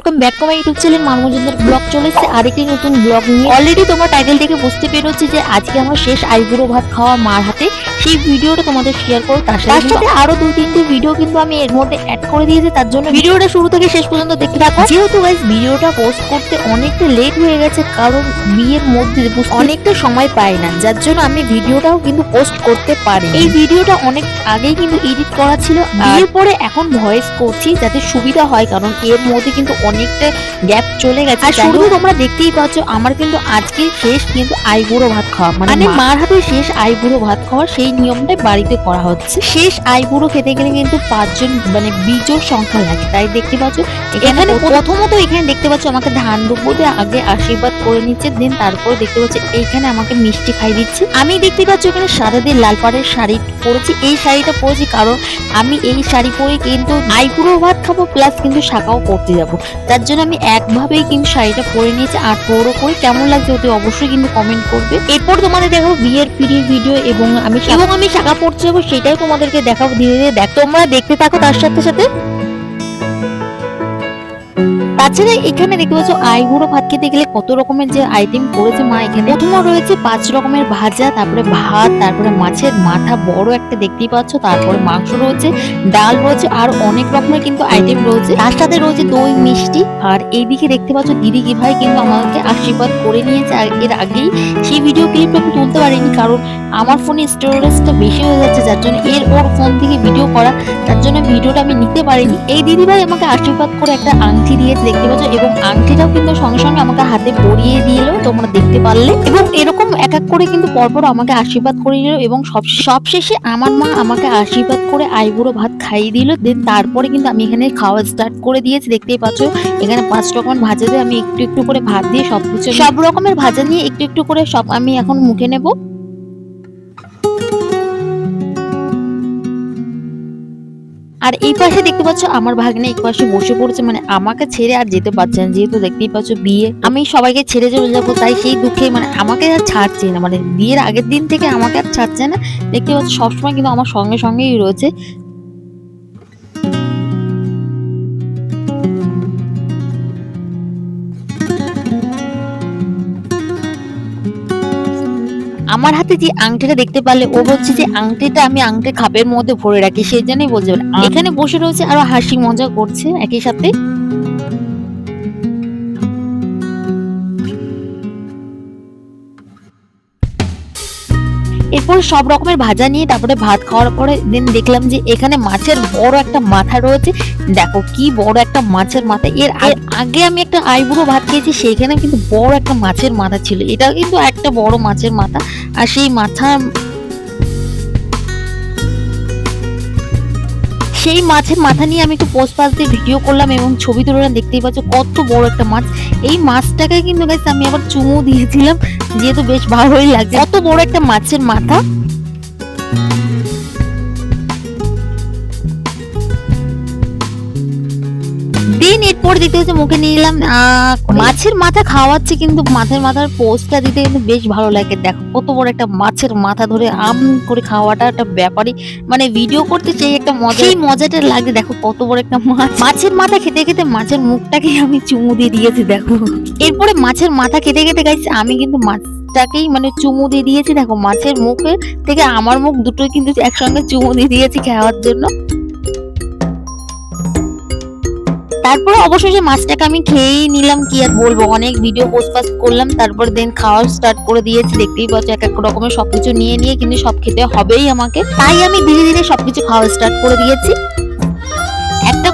Welcome back to my YouTube channel Manmajumdar blog চলে এসেছে আরেকটি নতুন ব্লগ নিয়ে। অলরেডি তোমরা টাইটেল থেকে বুঝতে পেরেছি যে আজকে আমার শেষ আইবুড়ো ভাত খাওয়া মার হাতে। সেই ভিডিওটা তোমাদের শেয়ার করো তার সাথে সাথে আরও দুই তিনটি ভিডিও কিন্তু আমি এর মধ্যে অ্যাড করে দিয়েছি তার জন্য ভিডিওটা শুরু থেকে শেষ পর্যন্ত দেখতে থাকো। যেহেতু গাইস ভিডিওটা পোস্ট করতে অনেকটা লেট হয়ে গেছে কারণ বিয়ের মধ্যে অনেকটা সময় পাই না যার জন্য আমি ভিডিওটাও কিন্তু পোস্ট করতে পারি এই ভিডিওটা অনেক আগেই কিন্তু এডিট করা ছিল। বিয়ের পরে এখন ভয়েস করছি যাতে সুবিধা হয় কারণ এর মধ্যে কিন্তু অনেকটা গ্যাপ চলে গেছে। আর শুরুতে তোমরা দেখতেই পাচ্ছ আমার কিন্তু আজকে শেষ কিন্তু আইবুড়ো ভাত খাওয়া। মানে মার হাতে শেষ আইবুড়ো ভাত খাওয়া সেই নিয়মটাই বাড়িতে করা হচ্ছে। শেষ আইবুড়ো খেতে গেলে কিন্তু পাঁচজন মানে বিজোর সংখ্যা লাগে। তাই দেখতে পাচ্ছ এখানে প্রথমত এখানে দেখতে পাচ্ছ আমাকে ধান দিয়ে আগে আশীর্বাদ করে নিচ্ছে দেন তারপর দেখতে পাচ্ছ এইখানে আমাকে মিষ্টি খাই দিচ্ছে। আমি দেখতে পাচ্ছ এখানে সাদা দিয়ে লাল পাড়ের শাড়ি পরেছি। এই শাড়িটা পরেছি কারণ আমি এই শাড়ি পরে কিন্তু আইপুরো ভাত খাব প্লাস কিন্তু শাখাও করতে যাব। তার জন্য আমি একভাবেই কিন্তু শাড়িটা পরে নিয়েছি। আর পরো করে কেমন লাগছে ওতে অবশ্যই কিন্তু কমেন্ট করবে। এরপর তোমাদের দেখাবো বিয়ের পিড়ির ভিডিও এবং আমি এবং আমি শাখা পড়তে যাব, সেটাই তোমাদেরকে দেখাবো ধীরে ধীরে। দেখ, তোমরা দেখতে থাকো তার সাথে সাথে। তাছাড়া এখানে দেখতে পাচ্ছ আইবুড়ো ভাত খেতে গেলে কত রকমের যে আইটেম করেছে মা এখানে। প্রথমে রয়েছে পাঁচ রকমের ভাজা, তারপরে ভাত, তারপরে মাছের মাথা বড় একটা দেখতেই পাচ্ছ, তারপরে মাংস রয়েছে, ডাল রয়েছে, আর অনেক রকমের কিন্তু আইটেম রয়েছে। তার সাথে রয়েছে দই, মিষ্টি, আর এইদিকে দেখতে পাচ্ছ দিদি কি ভাই কিন্তু আমাকে আশীর্বাদ করে নিয়েছে এর আগেই। সেই ভিডিও ক্লিপটা আমি তুলতে পারিনি, কারণ আমার ফোনে স্টোরেজটা বেশি হয়ে যাচ্ছে, যার জন্য এর ওর ফোন থেকে ভিডিও করা, তার জন্য ভিডিওটা আমি নিতে পারিনি। এই দিদি ভাই আমাকে আশীর্বাদ করে একটা আংটি দিয়েছে দেখতে পাচ্ছ, এবং আংটিটাও কিন্তু সঙ্গে সঙ্গে আমাকে হাতে পরিয়ে দিল, তোমরা দেখতে পারলে। এবং এরকম এক এক করে কিন্তু পরপর আমাকে আশীর্বাদ করে নিল, এবং সব সবশেষে আমার মা আমাকে আশীর্বাদ করে আইবুড়ো ভাত খাইয়ে দিল। দেন তারপরে কিন্তু আমি এখানে খাওয়া স্টার্ট করে দিয়েছি, দেখতেই পাচ্ছ। এখানে পাঁচ রকমের ভাজা দিয়ে আমি একটু একটু করে ভাত দিয়ে সব কিছু সব রকমের ভাজা নিয়ে একটু একটু করে সব আমি এখন মুখে নেব। আর এই পাশে দেখতে পাচ্ছ আমার ভাগ্নে এক পাশে বসে পড়েছে মানে আমাকে ছেড়ে আর যেতে পারছে না। যেহেতু দেখতেই পাচ্ছ বিয়ে, আমি সবাইকে ছেড়ে চলে যাব, তাই সেই দুঃখে মানে আমাকে আর ছাড়ছে না। মানে বিয়ের আগের দিন থেকে আমাকে আর ছাড়ছে না। দেখতে পাচ্ছ সবসময় কিন্তু আমার সঙ্গে সঙ্গেই রয়েছে। আমার হাতে যে আংটিটা দেখতে পারলে ও বলছে যে আংটিটা আমি আংটি খাপের মধ্যে ভরে রাখি সেই জন্যই বলছে। এখানে বসে রয়েছে আরও হাসি মজা করছে একই সাথে। সব রকমের ভাজা নিয়ে তারপরে ভাত খাওয়ার পরে দেন দেখলাম যে এখানে মাছের বড় একটা মাথা রয়েছে। দেখো কি বড় একটা মাছের মাথা। এর আগে আমি একটা আইবুড়ো ভাত খেয়েছি সেখানে কিন্তু বড় একটা মাছের মাথা ছিল। এটা কিন্তু একটা বড় মাছের মাথা। আর সেই মাথা সেই মাছের মাথা নিয়ে আমি একটু পোস্ট পাস দিয়ে ভিডিও করলাম এবং ছবি তুললাম দেখতেই পাচ্ছ কত বড় একটা মাছ। এই মাছটাকে কিন্তু আমি আবার চুমু দিয়েছিলাম, যেহেতু বেশ ভালোই লাগছে কত বড় একটা মাছের মাথা। দিন এরপর দেখতে হচ্ছে মুখে নিয়ে নিলাম মাছের মাথা খাওয়াচ্ছে কিন্তু মাছের মাথার পোস্টটা দিতে কিন্তু বেশ ভালো লাগে। দেখো কত বড় একটা মাছের মাথা ধরে আম করে খাওয়াটা একটা ব্যাপারই। মানে ভিডিও করতে চাই একটা মজা সেই মজাটা লাগে দেখো কত বড় একটা মাছ। মাছের মাথা খেতে খেতে মাছের মুখটাকে আমি চুমু দিয়ে দিয়েছি দেখো। এরপরে মাছের মাথা খেতে খেতে গাইছি আমি কিন্তু মাছটাকেই মানে চুমু দিয়ে দিয়েছি দেখো। মাছের মুখে থেকে আমার মুখ দুটোই কিন্তু একসঙ্গে চুমু দিয়ে দিয়েছি খাওয়ার জন্য। তারপরে অবশেষে মাছটাকে আমি খেয়েই নিলাম, কি আর বলব? অনেক ভিডিও পোস্ট পাস্ট করলাম, তারপর দেন খাওয়া স্টার্ট করে দিয়েছি। দেখতেই পাচ্ছ, এক এক রকমের সবকিছু নিয়ে নিয়ে কিন্তু সব খেতে হবেই আমাকে। তাই আমি ধীরে ধীরে সবকিছু খাওয়া স্টার্ট করে দিয়েছি।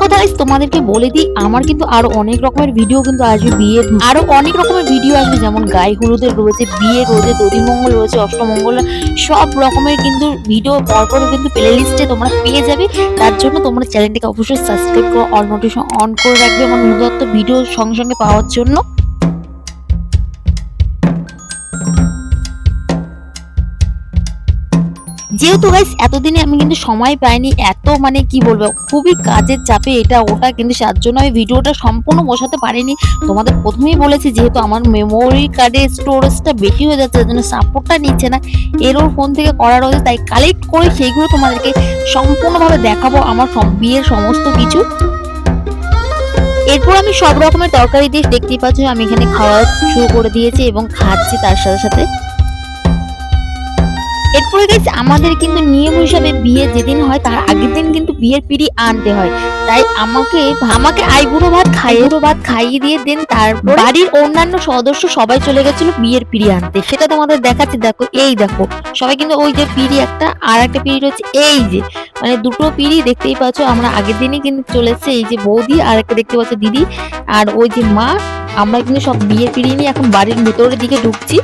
কথা গাইস তোমাদেরকে বলে দিই, আমার কিন্তু আরও অনেক রকমের ভিডিও কিন্তু আসবে বিয়ে আরও অনেক রকমের ভিডিও আসবে, যেমন গায়ে হলুদের রয়েছে, বিয়ে রয়েছে দধিমঙ্গল রয়েছে অষ্টমঙ্গল সব রকমের কিন্তু ভিডিও পরপর কিন্তু প্লে লিস্টে তোমরা পেয়ে যাবে। তার জন্য তোমরা চ্যানেলটিকে অবশ্যই সাবস্ক্রাইব করো অল নোটিফিকেশন অন করে রাখবে আমার নতুনত্ব ভিডিও সঙ্গে সঙ্গে পাওয়ার জন্য। যেহেতু গাইস এতদিনে আমি কিন্তু সময় পাইনি, এত মানে কি বলব, খুবই কাজের চাপে এটা ওটা কিন্তু তার জন্য আমি ভিডিওটা সম্পূর্ণ বসাতে পারিনি। তোমাদের প্রথমেই বলেছি, যেহেতু আমার মেমোরি কার্ডের স্টোরেজটা বেশি হয়ে যাচ্ছে জন্য সাপোর্টটা নিচ্ছে না এরও ফোন থেকে করা রয়েছে, তাই কালেক্ট করে সেইগুলো তোমাদেরকে সম্পূর্ণভাবে দেখাবো, আমার বিয়ের সমস্ত কিছু। এরপর আমি সব রকমের তরকারি দিয়ে দেখতেই পাচ্ছ, আমি এখানে খাওয়া শুরু করে দিয়েছি এবং খাচ্ছি তার সাথে সাথে। এরপরে গেছে আমাদের কিন্তু নিয়ম হিসাবে বিয়ে যেদিন হয়, তার আগের দিন কিন্তু বিয়ের পিড়ি আনতে হয়। তাই আমাকে আমাকে আইবুড়ো ভাত খাইয়ে ভাত খাইয়ে দিয়ে দেন, তারপর বাড়ির অন্যান্য সদস্য সবাই চলে গেছিল বিয়ের পিড়ি আনতে। সেটা তোমাদের দেখাচ্ছি, দেখো, এই দেখো, সবাই কিন্তু ওই যে পিড়ি একটা, আর একটা পিড়ি রয়েছে, এই যে মানে দুটো পিড়ি দেখতেই পাচ্ছ, আমরা আগের দিনই কিন্তু চলেছে এই যে বৌদি, আর একটা দেখতে পাচ্ছ দিদি, আর ওই যে মা, আমরা কিন্তু সব বিয়ের পিড়ি নিয়ে এখন বাড়ির ভেতরের দিকে ঢুকছি।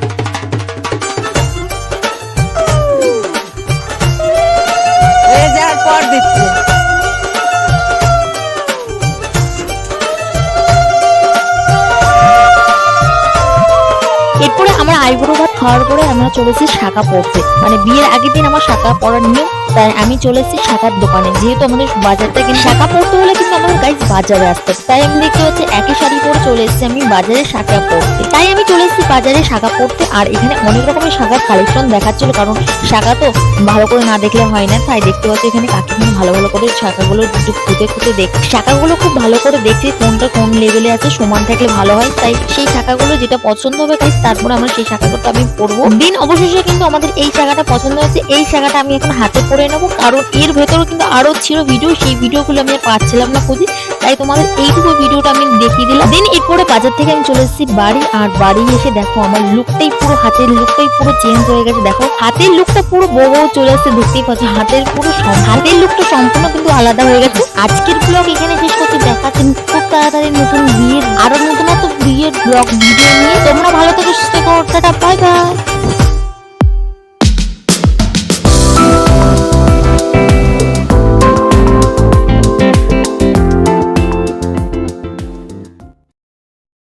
খাওয়ার পরে আমরা চলেছি শাখা পড়তে। মানে বিয়ের আগের দিন আমার শাখা পড়ার নিয়ম তাই আমি চলেছি শাখার দোকানে। যেহেতু আমাদের বাজারটা কিন্তু শাখা পড়তে হলে কিন্তু আমাদের গাইজ বাজারে আসতে তাই আমি দেখতে হচ্ছে একই শাড়ি পরে চলে এসেছি আমি বাজারে শাখা পড়তে। তাই আমি চলে এসেছি বাজারে শাখা পড়তে আর এখানে অনেক রকমের শাখার কালেকশন দেখাচ্ছিল কারণ শাখা তো ভালো করে না দেখলে হয় না। তাই দেখতে পাচ্ছি এখানে কাকিমা ভালো ভালো করে শাখাগুলো একটু খুঁজে খুঁজে দেখ, শাখাগুলো খুব ভালো করে দেখছি কোনটা কোন লেভেলে আছে, সমান থাকলে ভালো হয়। তাই সেই শাখাগুলো যেটা পছন্দ হবে গাইজ তারপরে আমরা সেই শাখাগুলো আমি পরবো দিন অবশেষে কিন্তু আমাদের এই জায়গাটা পছন্দ হয়েছে। এই জায়গাটা আমি এখন হাতে পরে নেব, কারণ এর ভেতরেও কিন্তু আরও ছিল ভিডিও সেই ভিডিওগুলো আমি পাচ্ছিলাম না খুঁজে। তাই তোমাদের এইটুকু ভিডিওটা আমি দেখিয়ে দিলাম। দিন এরপরে বাজার থেকে আমি চলে এসেছি বাড়ি, আর বাড়ি এসে দেখো আমার লুকটাই পুরো, হাতের লুকটাই পুরো চেঞ্জ হয়ে গেছে। দেখো, হাতের লুকটা পুরো বউ বউ চলে এসেছে, দেখতেই পাচ্ছি, হাতের পুরো হাতের লুকটা সম্পূর্ণ কিন্তু আলাদা হয়ে গেছে। আজকের ব্লগ এখানে শেষ করছি, দেখাচ্ছি খুব তাড়াতাড়ি নতুন বিয়ের, আরও নতুন নতুন বিয়ের ব্লগ ভিডিও নিয়ে। তোমরা ভালো থেকে, সুস্থ 最後、ただバイバイ。